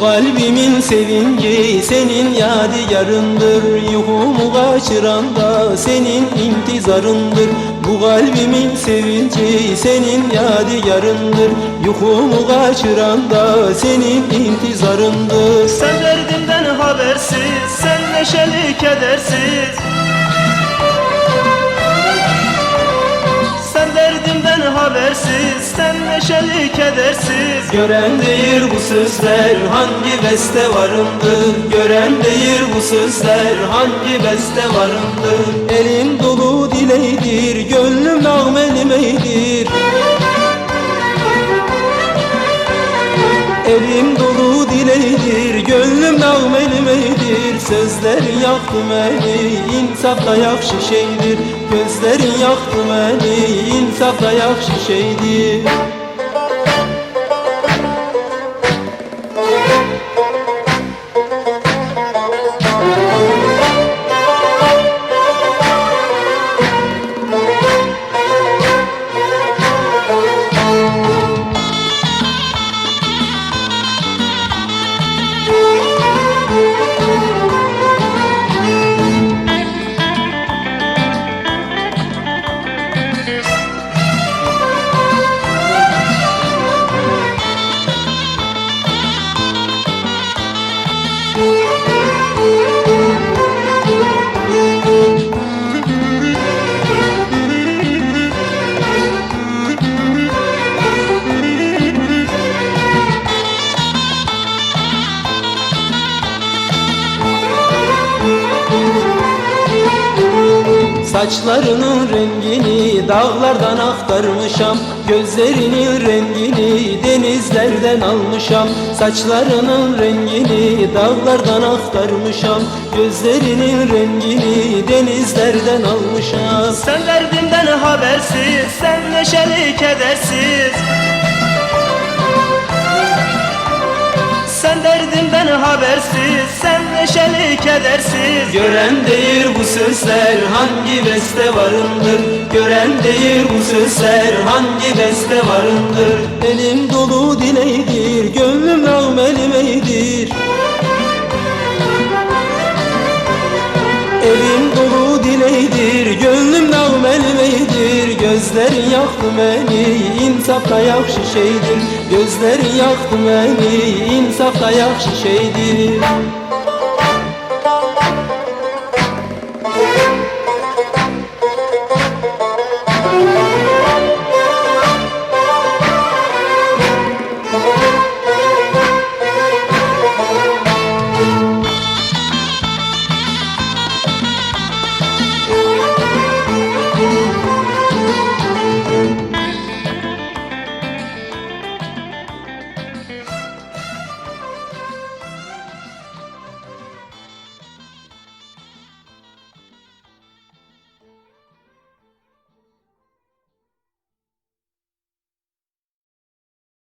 kalbimin sevinci senin yadigarındır. Yuhumu kaçıran da senin intizarındır. Bu kalbimin sevinci senin yadigarındır. Yuhumu kaçıran da senin intizarındır. Sen derdimden habersiz, sen neşeli kedersiz derdimden habersiz, sen neşeli kedersiz. Gören değil bu sözler hangi beste varımdır? Gören değil bu sözler hangi beste varımdır? Elim dolu dileydir gönlüm nağmelimeydir Elim dolu dileydir gönlüm nağmelimeydir Sözlerin yaktı beni insafla yak şişeydir Gözlerin yaktı beni insafla yak şişeydir Saçlarının rengini dağlardan aktarmışam Gözlerinin rengini denizlerden almışam. Saçlarının rengini dağlardan aktarmışam Gözlerinin rengini denizlerden almışam. Sen derdimden habersiz, sen neşeli kedersiz. Sen derdimden habersiz, sen neşeli kedersiz. Gören değil bu sözler hangi beste varındır Gören değil bu sözler hangi beste varındır Elim dolu dileydir gönlüm nağmelimeydir Elim dolu dileydir gönlüm nağmelimeydir Gözlerin yaktı beni insafla yak şişeydir Gözlerin yaktı beni insafla yak şişeydir